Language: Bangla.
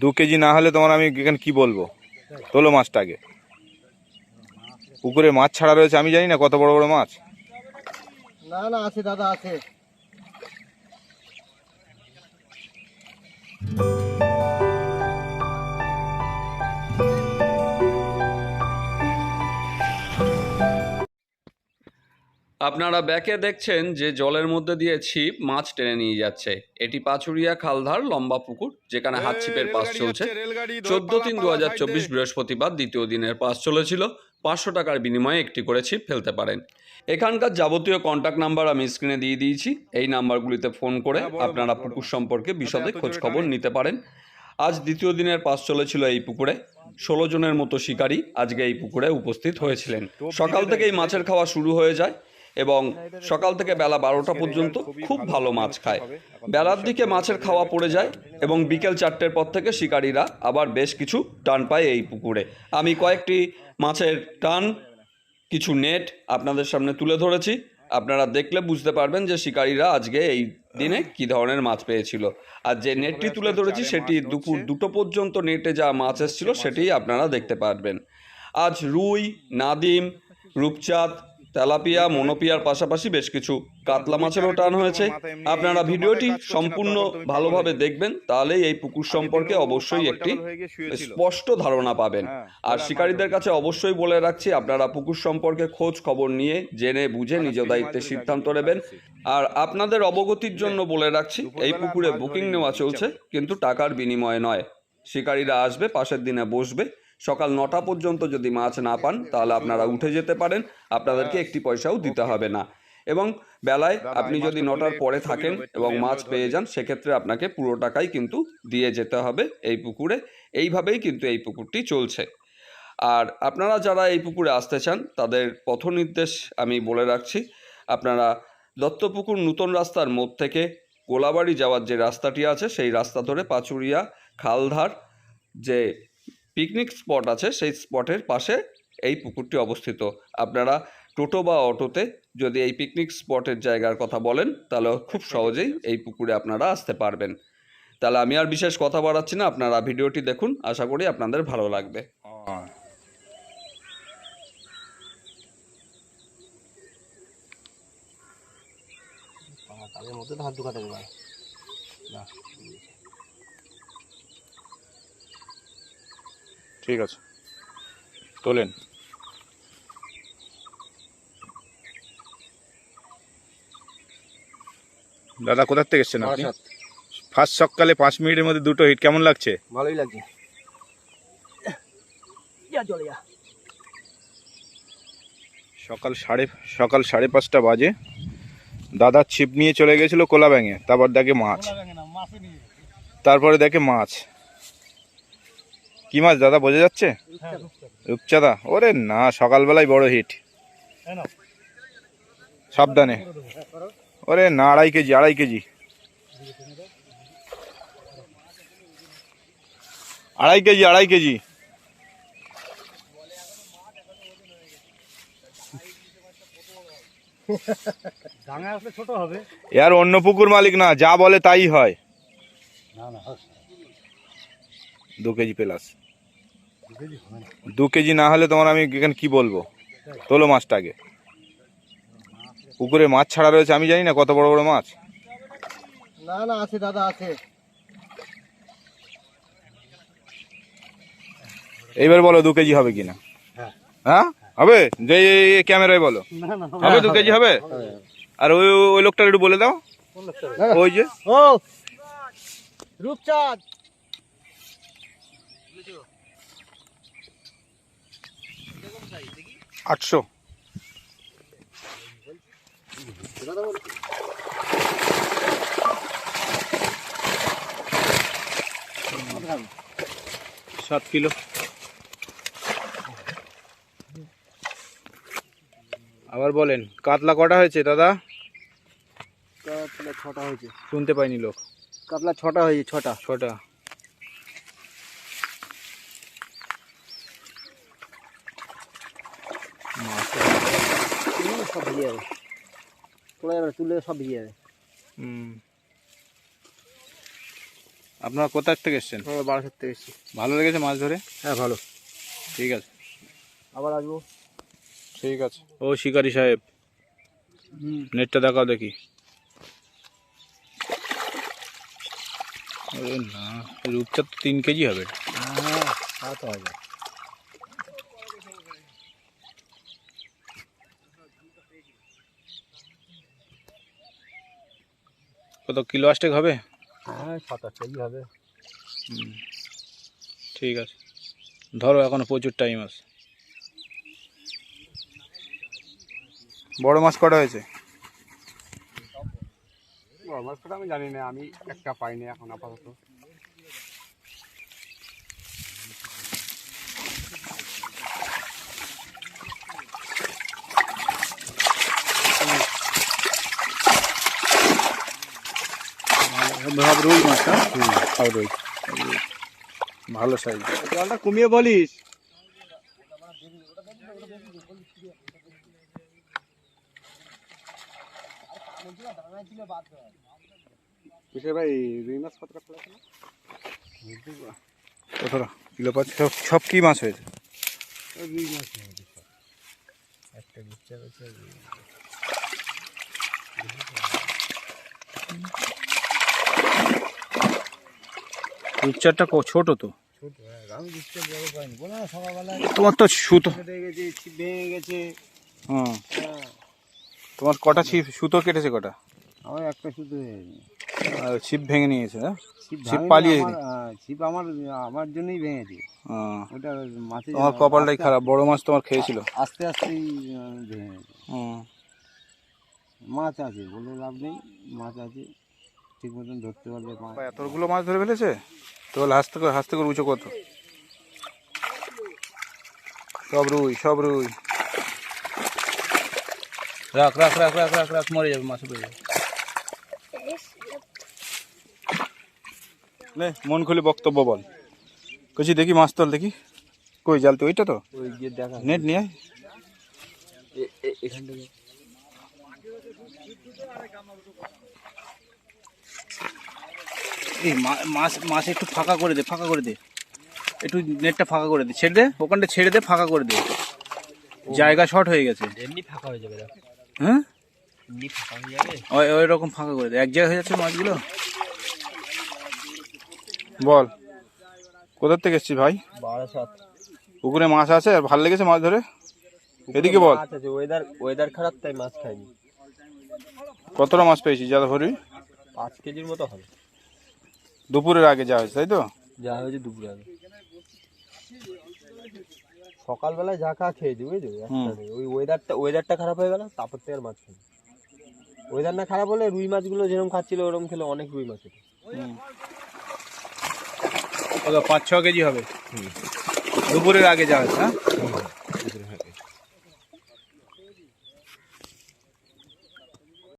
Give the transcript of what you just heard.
দু কেজি না হলে তোমার আমি এখানে কি বলব? তোলো মাছটাকে পুকুরে মাছ ছাড়া রয়েছে, আমি জানি না কত বড় বড় মাছ। না না, আছে দাদা, আছে। আপনারা ব্যাকে দেখছেন যে জলের মধ্যে দিয়ে ছিপ মাছ টেনে নিয়ে যাচ্ছে। এটি পাচুরিয়া খালধার লম্বা পুকুর যেখানে হাত ছিপের পাস চলছে। চোদ্দ তিন দু হাজার চব্বিশ বৃহস্পতিবার দ্বিতীয় দিনের পাস চলেছিল। পাঁচশো টাকার বিনিময়ে একটি করে ছিপ ফেলতে পারেন। এখানকার যাবতীয় কন্ট্যাক্ট নাম্বার আমি স্ক্রিনে দিয়ে দিয়েছি। এই নাম্বারগুলিতে ফোন করে আপনারা পুকুর সম্পর্কে বিশদে খোঁজ খবর নিতে পারেন। আজ দ্বিতীয় দিনের পাস চলেছিল এই পুকুরে। ষোলো জনের মতো শিকারী আজকে এই পুকুরে উপস্থিত হয়েছিলেন। সকাল থেকেই মাছের খাওয়া শুরু হয়ে যায়। এবং সকাল থেকে বেলা বারোটা পর্যন্ত খুব ভালো মাছ খায়। বেলার দিকে মাছের খাওয়া পড়ে যায় এবং বিকেল চারটের পর থেকে শিকারীরা আবার বেশ কিছু টান পায় এই পুকুরে। আমি কয়েকটি মাছের টান, কিছু নেট আপনাদের সামনে তুলে ধরেছি। আপনারা দেখলে বুঝতে পারবেন যে শিকারীরা আজকে এই দিনে কি ধরনের মাছ পেয়েছিল। আর যে নেটটি তুলে ধরেছি সেটি দুপুর দুটো পর্যন্ত নেটে যা মাছ এসেছিল সেটি আপনারা দেখতে পারবেন। আজ রুই, নাদিম, রূপচাঁদ তেলাপিয়া, মনোপিয়ার পাশাপাশি বেশ কিছু কাতলা মাছেরও টান হয়েছে। আপনারা ভিডিওটি সম্পূর্ণ ভালোভাবে দেখবেন, তাহলেই এই পুকুর সম্পর্কে অবশ্যই একটি স্পষ্ট ধারণা পাবেন। আর শিকারীদের কাছে অবশ্যই বলে রাখছি, আপনারা পুকুর সম্পর্কে খোঁজ খবর নিয়ে জেনে বুঝে নিজ দায়িত্বে সিদ্ধান্ত নেবেন। আর আপনাদের অবগতির জন্য বলে রাখছি, এই পুকুরে বুকিং নেওয়া চলছে, কিন্তু টাকার বিনিময়ে নয়। শিকারীরা আসবে, পাশের দিনে বসবে সকাল নটা পর্যন্ত যদি মাছ না পান তাহলে আপনারা উঠে যেতে পারেন। আপনাদেরকে একটি পয়সাও দিতে হবে না। এবং বেলায় আপনি যদি নটার পরে থাকেন এবং মাছ পেয়ে যান সেক্ষেত্রে আপনাকে পুরো টাকাই কিন্তু দিয়ে যেতে হবে এই পুকুরে। এইভাবেই কিন্তু এই পুকুরটি চলছে। আর আপনারা যারা এই পুকুরে আসতে চান তাদের পথ নির্দেশ আমি বলে রাখছি। আপনারা দত্তপুকুর নূতন রাস্তার মোড় থেকে কোলাবাড়ি যাওয়ার যে রাস্তাটি আছে সেই রাস্তা ধরে পাচুরিয়া খালধার যে পিকনিক স্পট আছে, সেই স্পটের পাশে এই পুকুরটি অবস্থিত। আপনারা টোটো বা অটোতে যদি এই পিকনিক স্পটের জায়গার কথা বলেন, তাহলে খুব সহজেই এই পুকুরে আপনারা আসতে পারবেন। তাহলে আমি আর বিশেষ কথা বাড়াচ্ছি না, আপনারা ভিডিওটি দেখুন, আশা করি আপনাদের ভালো লাগবে। তাদের মধ্যে হাত ঢুকাতে না ঠিক আছে। তোলেন। দাদা কোথার থেকে এসছেন আপনি? ফার্স্ট সকালে পাঁচ মিনিটের মধ্যে দুটো হিট কেমন লাগছে? ভালোই লাগছে। সকাল সাড়ে সকাল সাড়ে পাঁচটা বাজে। দাদা ছিপ নিয়ে চলে গেছিল কোলা ব্যাঙে তারপর দেখে মাছ। তারপরে দেখে মাছ। কি মাছ দাদা বোঝা যাচ্ছে? রূপচাঁদা। ওরে না সকালবেলায় বড় হিট সাবধানে। ওরে না আড়াই কেজি আড়াই কেজি। আড়াই কেজি আড়াই কেজি। এর অন্য পুকুর মালিক না যা বলে তাই হয়। না না দু কেজি প্লাস। দু কেজি না হলে তোমার আমি এখানে কি বলব? তোলো মাছটাকে। পুকুরে মাছ ছাড়া রয়েছে আমি জানি না কত বড় বড় মাছ। না না আছে দাদা আছে। এইবার বলো দু কেজি হবে কিনা? হ্যাঁ। হ্যাঁ? হবে? যে ক্যামেরায় বলো। হবে দু কেজি হবে? আর ওই ওই লোকটার একটু বলে দাও। ওই যে। ও রূপচাঁদ। আটশো। সাত কিলো। আবার বলেন কাতলা কটা হয়েছে দাদা? কাতলা ছটা হয়েছে। শুনতে পাইনি লোক। কাতলা ছটা হয়েছে ছটা। ছটা হুম, সব ভিজে যাবে। তোলা যাবে? না, তুললে সব ভিজে যাবে। হুম। আপনারা কোথা থেকে এসছেন? আমরা বারাসাত থেকে এসেছি। ভালো লেগেছে মাছ ধরে? হ্যাঁ ভালো। ঠিক আছে। আবার আসব? ঠিক আছে। ও শিকারি সাহেব। নেটটা দেখাও দেখি। না রূপচাঁদ তো তিন কেজি হবে। এটা। হ্যাঁ তা তো হবে। কত কিলো আসটেক হবে? হ্যাঁ সাত আট কেজি হবে ঠিক আছে। ধরো এখন প্রচুর টাইম আছে। বড় মাছ কটা হয়েছে? বড় মাছটা আমি জানি না আমি একটা পাইনি এখন আপাতত। ভাব রুই মাছ হ্যাঁ সব রুই। ভালো সাইজ জলটা কমিয়ে বলিস। কিসের ভাই রুই মাছ কত টাকা কতটা কিলো পাঁচ সব সব কি মাছ হয়েছে? রুই মাছ একটা গুচ্ছা রয়েছে রূপচাঁদটা ছোট তো। সকালবেলা তোমার তো সুতো। ভেঙে গেছে। হ্যাঁ হ্যাঁ। তোমার কটা ছিপ সুতো কেটেছে কটা? আমার একটা আর ছিপ ভেঙে নিয়েছে হ্যাঁ? ছিপ পালিয়ে হ্যাঁ, ছিপ আমার আমার জন্যই ভেঙেছে। হ্যাঁ। ওটা মাছের তোমার কপালটাই খারাপ বড় মাছ তোমার খেয়েছিল। আস্তে আস্তেই ভেঙে মাছ আছে বলে লাভ নেই মাছ আছে। ঠিক মতন ধরতে মাছ। এতগুলো মাছ ধরে ফেলেছে? তোর হাসতে করে হাসতে করে উঁচু কত? সব রুই সব রুই। রাখ রাখ রাখ রাখ রাখ রাখ মরে যাবে মাছ পড়ে যাবে নে মন খুলে বক্তব্য বল। কচি দেখি মাছ তোল দেখি। কই জাল তো ওইটা তো? ওই গিয়ে দেখা। নেট নিয়ে এখান থেকে। এই মা- মাছ মাছ একটু ফাঁকা করে দে ফাঁকা করে দে। একটু নেটটা ফাঁকা করে দে ছেড়ে দে ওখানটা ছেড়ে দে ফাঁকা করে দে। জায়গা শর্ট হয়ে গেছে। এমনি ফাঁকা হয়ে যাবে দেখো। হ্যাঁ? এমনি ফাঁকা হয়ে যাবে? ওই ওই রকম ফাঁকা করে দে। এক জায়গায় হয়ে যাচ্ছে মাছগুলো? বল কোথা থেকে এসছিস ভাই? বারো সাত পুকুরে মাছ আছে? আর ভালো লেগেছে মাছ ধরে? এদিকে বল। ওয়েদার ওয়েদার খারাপ তাই মাছ খাইনি। কতটা মাছ পেয়েছিস যা ভরি পাঁচ কেজির মতো হবে। দুপুরের আগে যা হয়েছে তাই তো? যা হয়েছে দুপুরে আগে। সকালবেলায় যা খা খেয়েছি বুঝলি? একটা নেই। ওই ওয়েদারটা ওয়েদারটা খারাপ হয়ে গেল তারপর থেকে আর মাছ খাই ওয়েদার না খারাপ হলে রুই মাছগুলো যেরকম খাচ্ছিল ওরকম খেলে অনেক রুই মাছ পাঁচ ছ কেজি হবে। দুপুরের আগে যা হয়েছে হ্যাঁ?